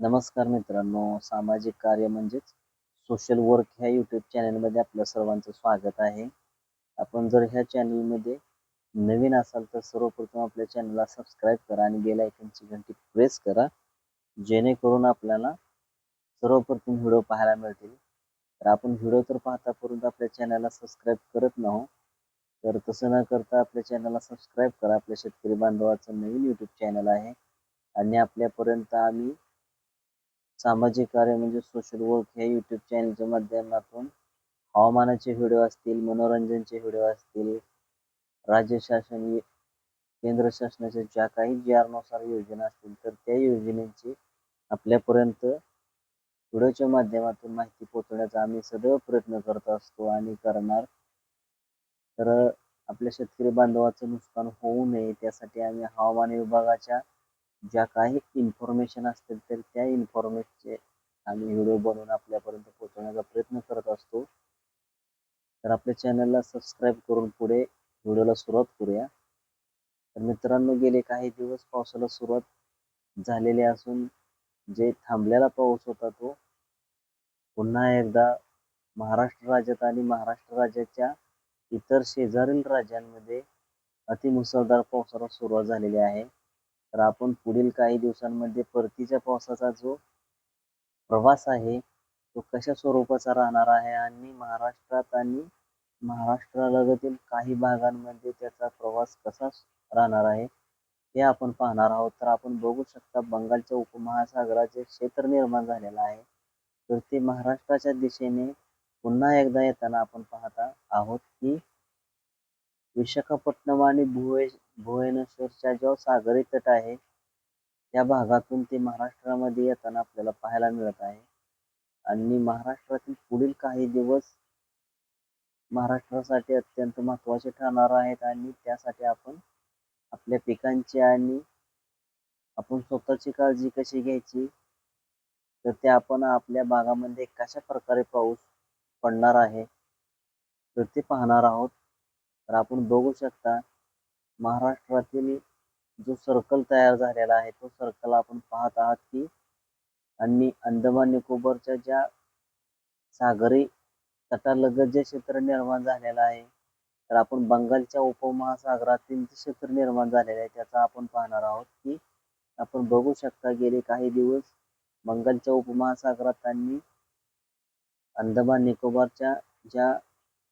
नमस्कार मित्रांनो सामाजिक कार्य म्हणजेच सोशल वर्क ह्या यूट्यूब चॅनलमध्ये आपल्या सर्वांचं स्वागत आहे. आपण जर ह्या चॅनलमध्ये नवीन असाल तर सर्वप्रथम आपल्या चॅनलला सबस्क्राईब करा आणि बेल आयकनची घंटी प्रेस करा जेणेकरून आपल्याला सर्वप्रथम व्हिडिओ पाहायला मिळतील. तर आपण व्हिडिओ तर पाहता परंतु आपल्या चॅनलला सबस्क्राईब करत नाहो. तर तसं न करता आपल्या चॅनलला सबस्क्राईब करा. आपल्या शेतकरी बांधवाचं नवीन यूट्यूब चॅनल आहे. आणि आपल्यापर्यंत आम्ही सामाजिक कार्य म्हणजे सोशल वर्क ह्या यूट्यूब चॅनलच्या माध्यमातून हवामानाचे व्हिडिओ असतील मनोरंजनचे व्हिडिओ असतील राज्य शासन केंद्र शासनाच्या ज्या काही जी आरनुसार योजना असतील तर त्या योजनेची आपल्यापर्यंत व्हिडिओच्या माध्यमातून माहिती पोहोचवण्याचा आम्ही सदैव प्रयत्न करत असतो आणि करणार. तर आपल्या शेतकरी बांधवाचं नुकसान होऊ नये त्यासाठी आम्ही हवामान विभागाच्या ज्या काही इन्फॉर्मेशन असतील तर त्या इन्फॉर्मेशनचे आम्ही व्हिडिओ बनवून आपल्यापर्यंत पोहोचवण्याचा प्रयत्न करत असतो. तर आपल्या चॅनलला सबस्क्राईब करून पुढे व्हिडिओला सुरुवात करूया. तर मित्रांनो गेले काही दिवस पावसाला सुरुवात झालेली असून जे थांबलेला पाऊस होता तो पुन्हा एकदा महाराष्ट्र राज्यात आणि महाराष्ट्र राज्याच्या इतर शेजारील राज्यांमध्ये अतिमुसळधार पावसाला सुरुवात झालेली आहे. तर आपण पुढील काही दिवसांमध्ये परतीच्या पावसाचा जो प्रवास आहे तो कशा स्वरूपाचा राहणार आहे आणि महाराष्ट्रात आणि महाराष्ट्रालगतील काही भागांमध्ये त्याचा प्रवास कसा राहणार आहे हे आपण पाहणार आहोत. तर आपण बघू शकता बंगालच्या उपमहासागराचे क्षेत्र निर्माण झालेलं आहे. तर ते महाराष्ट्राच्या दिशेने पुन्हा एकदा येताना आपण पाहता आहोत की विशाखापट्टणम आणि भुवे भुवनेश्वरचा जो सागरी तट आहे त्या भागातून ते महाराष्ट्रामध्ये येताना आपल्याला पाहायला मिळत आहे. आणि महाराष्ट्रातील पुढील काही दिवस महाराष्ट्रासाठी अत्यंत महत्त्वाचे ठरणार आहेत आणि त्यासाठी आपण आपल्या पिकांची आणि आपण स्वतःची काळजी कशी घ्यायची तर ते आपण आपल्या भागामध्ये कशा प्रकारे पाऊस पडणार आहे तर ते पाहणार आहोत. तर आपण बघू शकता महाराष्ट्रातील जो सर्कल तयार झालेला आहे तो सर्कल आपण पाहत आहात की आणि अंदमान निकोबारच्या ज्या सागरी तटालगत जे क्षेत्र निर्माण झालेलं आहे तर आपण बंगालच्या उपमहासागरातील जे क्षेत्र निर्माण झालेलं आहे त्याचा आपण पाहणार आहोत की आपण बघू शकता गेले काही दिवस बंगालच्या उपमहासागरात त्यांनी अंदमान निकोबारच्या ज्या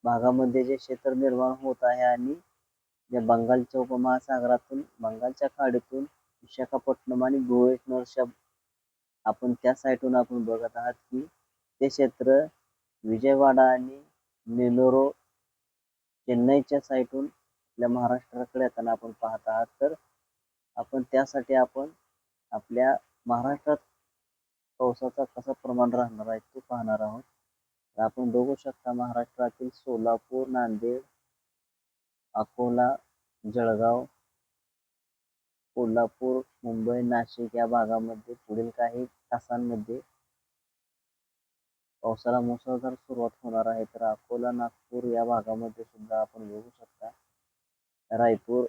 भागामध्ये जे क्षेत्र निर्माण होत आहे आणि या बंगालच्या उपमहासागरातून बंगालच्या खाडीतून विशाखापट्टणम आणि भुवनेश्वरच्या आपण त्या साईडून आपण बघत आहात की ते क्षेत्र विजयवाडा आणि नेलोरो चेन्नईच्या साईडून आपल्या महाराष्ट्राकडे येताना आपण पाहत आहात. तर आपण त्यासाठी आपण आपल्या महाराष्ट्रात पावसाचा कसा प्रमाण राहणार आहे ते पाहणार आहोत. आपण बघू शकता महाराष्ट्रातील सोलापूर नांदेड अकोला जळगाव कोल्हापूर मुंबई नाशिक या भागामध्ये पुढील काही तासांमध्ये पावसाला मुसळधार सुरुवात होणार आहे. तर अकोला नागपूर या भागामध्ये सुद्धा आपण बघू शकता. रायपूर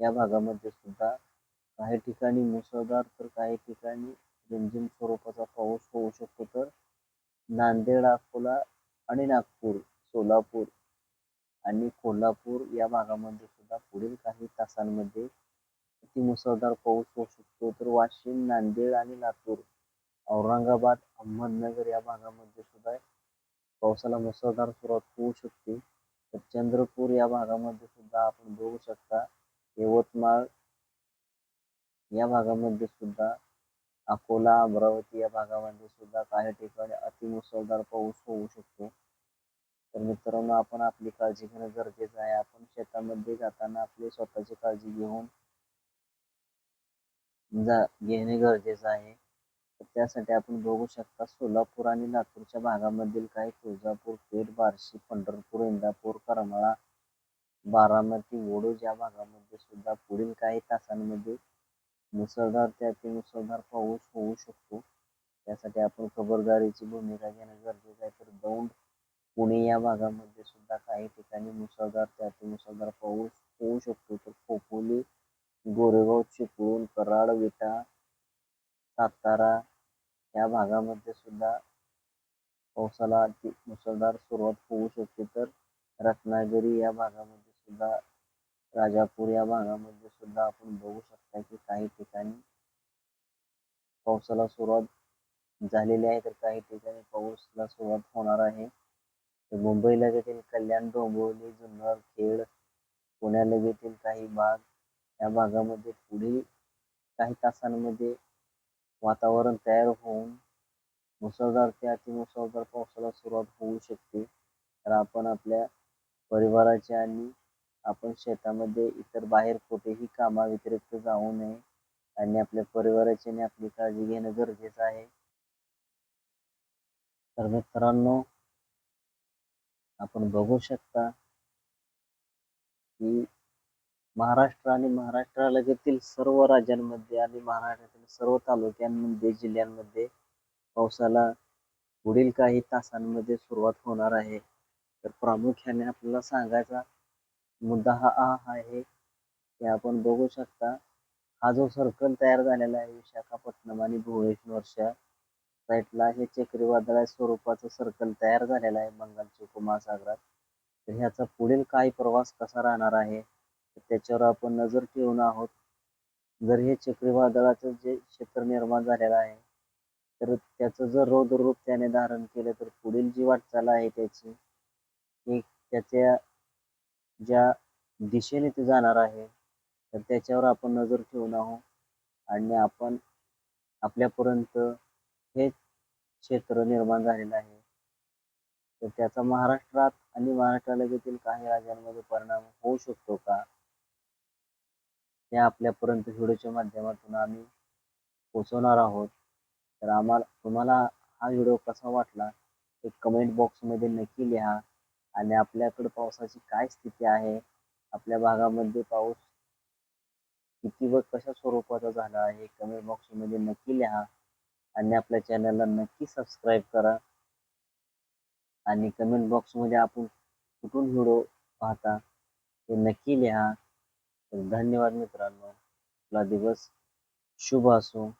या भागामध्ये सुद्धा काही ठिकाणी मुसळधार तर काही ठिकाणी रिमझिम स्वरूपाचा पाऊस होऊ शकतो. तर नांदेड अकोला आणि नागपूर सोलापूर आणि कोल्हापूर या भागामध्ये सुद्धा पुढील काही तासांमध्ये अति मुसळधार पाऊस होऊ शकतो. तर वाशिम नांदेड आणि लातूर औरंगाबाद अहमदनगर या भागामध्ये सुद्धा पावसाला मुसळधार सुरुवात होऊ शकते. तर चंद्रपूर या भागामध्ये सुद्धा आपण बघू शकता यवतमाळ या भागामध्ये सुद्धा अकोला अमरावती या भागामध्ये सुद्धा काही ठिकाणी अतिमुसळधार पाऊस होऊ शकतो. तर मित्रांनो आपण आपली काळजी घेणं गरजेचं आहे. आपण शेतामध्ये जाताना आपली स्वतःची काळजी घेऊन जा घेणे गरजेचं आहे. तर त्यासाठी आपण बघू शकता सोलापूर आणि लातूरच्या भागामधील काही तुळजापूर पेठ बार्शी पंढरपूर इंदापूर करमाळा बारामती वडूज या भागामध्ये सुद्धा पुढील काही तासांमध्ये मुसळधार ते अतिमुसळधार पाऊस होऊ शकतो त्यासाठी आपण खबरदारीची भूमिका घेणं गरजेचं आहे. तर दौंड पुणे या भागामध्ये सुद्धा काही ठिकाणी मुसळधार ते अतिमुसळधार पाऊस होऊ शकतो तर खोपोली गोरेगाव चिपळूण कराड विटा सातारा या भागामध्ये सुद्धा पावसाला मुसळधार सुरुवात होऊ शकते. तर रत्नागिरी या भागामध्ये सुद्धा राजापूर या भागामध्ये सुद्धा आपण बघू शकता की काही ठिकाणी पावसाला सुरुवात झालेली आहे तर काही ठिकाणी पाऊसला सुरुवात होणार आहे. तर मुंबई लगेतील कल्याण डोंबिवली जुन्नर खेड पुण्या लगेतील काही भाग या भागामध्ये पुढील काही तासांमध्ये वातावरण तयार होऊन मुसळधार ते अतिमुसळधार पावसाला सुरुवात होऊ शकते. तर आपण आपल्या परिवाराच्या आणि आपण शेतामध्ये इतर बाहेर कुठेही कामाव्यतिरिक्त जाऊ नये आणि आपल्या परिवाराची आणि आपली काळजी घेणं गरजेचं आहे. तर मित्रांनो आपण बघू शकता की महाराष्ट्र आणि महाराष्ट्रालगतील सर्व राज्यांमध्ये आणि महाराष्ट्रातील सर्व तालुक्यांमध्ये जिल्ह्यांमध्ये पावसाला पुढील काही तासांमध्ये सुरुवात होणार आहे. तर प्रामुख्याने आपल्याला सांगायचा मुद्दा हा हा आहे की आपण बघू शकता हा जो सर्कल तयार झालेला आहे विशाखापट्टणम आणि भुवनेश्वरच्या साईडला हे चक्रीवादळा स्वरूपाचं सर्कल तयार झालेलं आहे बंगालच्या उपमहासागरात. तर ह्याचा पुढील काय प्रवास कसा राहणार आहे त्याच्यावर आपण नजर ठेवून आहोत. जर हे चक्रीवादळाचं जे क्षेत्र निर्माण झालेलं आहे तर त्याचं जर रोदरूप त्याने धारण केलं तर पुढील जी वाटचाल आहे त्याची ही त्याच्या ज्या दिशेने ते जाणार आहे तर त्याच्यावर आपण नजर ठेवून आहोत आणि आपण आपल्यापर्यंत हे क्षेत्र निर्माण झालेलं आहे. तर त्याचा महाराष्ट्रात आणि महाराष्ट्रालगतील काही राज्यांमध्ये परिणाम होऊ शकतो का? हे आपल्यापर्यंत व्हिडिओच्या माध्यमातून आम्ही पोचवणार आहोत. तर आम्हाला तुम्हाला हा व्हिडिओ कसा वाटला ते कमेंट बॉक्समध्ये नक्की लिहा. आणि आपल्याकडे पावसाची काय स्थिती आहे? आपल्या भागामध्ये पाऊस किती व कशा स्वरूपाचा झाला आहे? कमेंट बॉक्समध्ये नक्की लिहा आणि आपल्या चॅनलला नक्की सबस्क्राईब करा. आणि कमेंट बॉक्समध्ये आपण कुठून व्हिडिओ पाहता ते नक्की लिहा. तर धन्यवाद मित्रांनो. आपला दिवस शुभ असो.